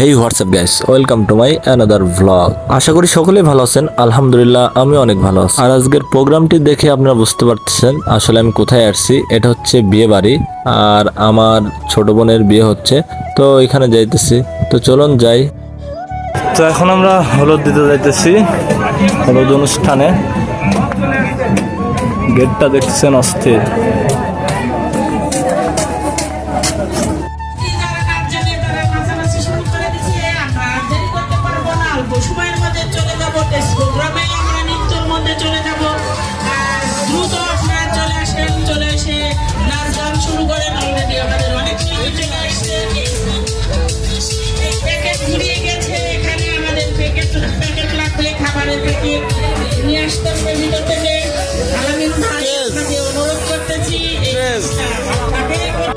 Hey WhatsApp guys welcome to my another vlog আশা করি সকলেই ভালো আছেন। আলহামদুলিল্লাহ আমি অনেক ভালো আছি। আর আজকের প্রোগ্রামটি দেখে আপনারা বুঝতে পারতেছেন আসলে আমি কোথায় আসছি এটা হচ্ছে বিয়ে বাড়ি, আর আমার ছোট বোনের বিয়ে হচ্ছে। তো এখানে যাইতেছি। তো চলুন যাই। তো এখন আমরা হলুদ দিতে যাইতেছি, হলুদ অনুষ্ঠানে। গেটটা দেখতেছেন অস্থির।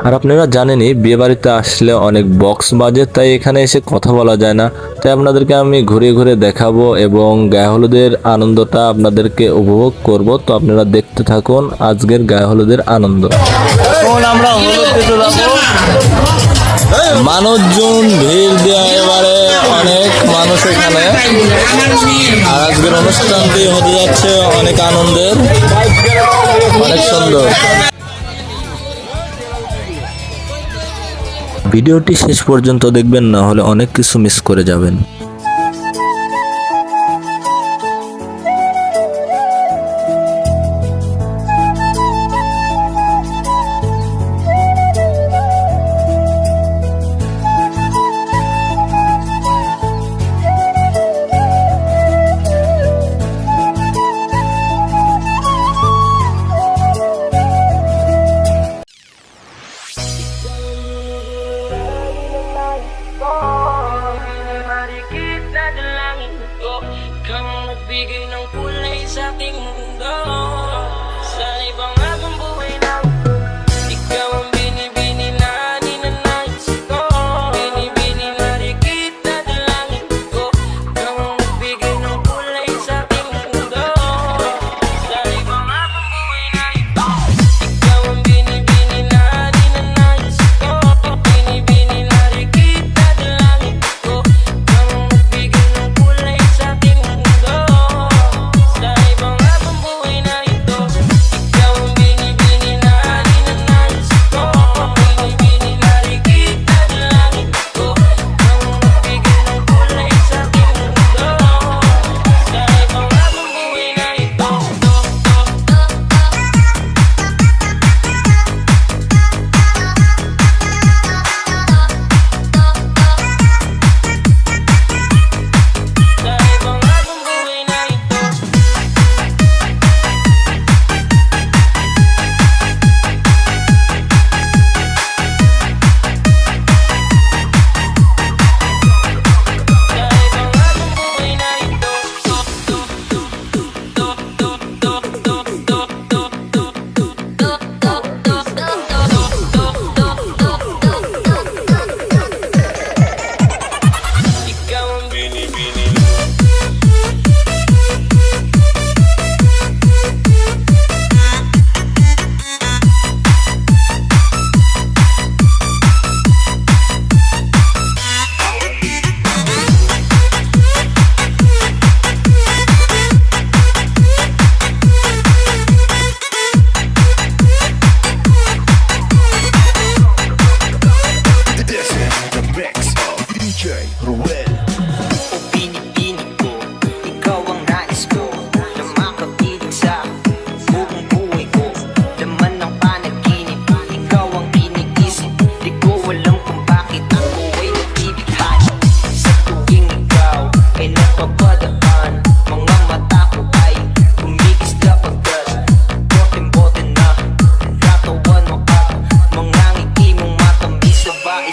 আর আপনারা জানেনই, বিয়েবাড়িতে আসলে অনেক বক্স বাজে, তাই এখানে এসে কথা বলা যায় না। তাই আপনাদেরকে আমি ঘুরে ঘুরে দেখাবো এবং গায়ে হলুদের আনন্দটা আপনাদেরকে উপভোগ করব। তো আপনারা দেখতে থাকুন আজকের গায়ে হলুদের আনন্দ। আমরা মানুষজন ভিড় দেওয়া এবারে অনেক মানুষ এখানে। আর আজকের অনুষ্ঠানটি হতে যাচ্ছে অনেক আনন্দের, অনেক সুন্দর। ভিডিওটি শেষ পর্যন্ত দেখবেন না হলে অনেক কিছু মিস করে যাবেন।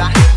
Jamaica.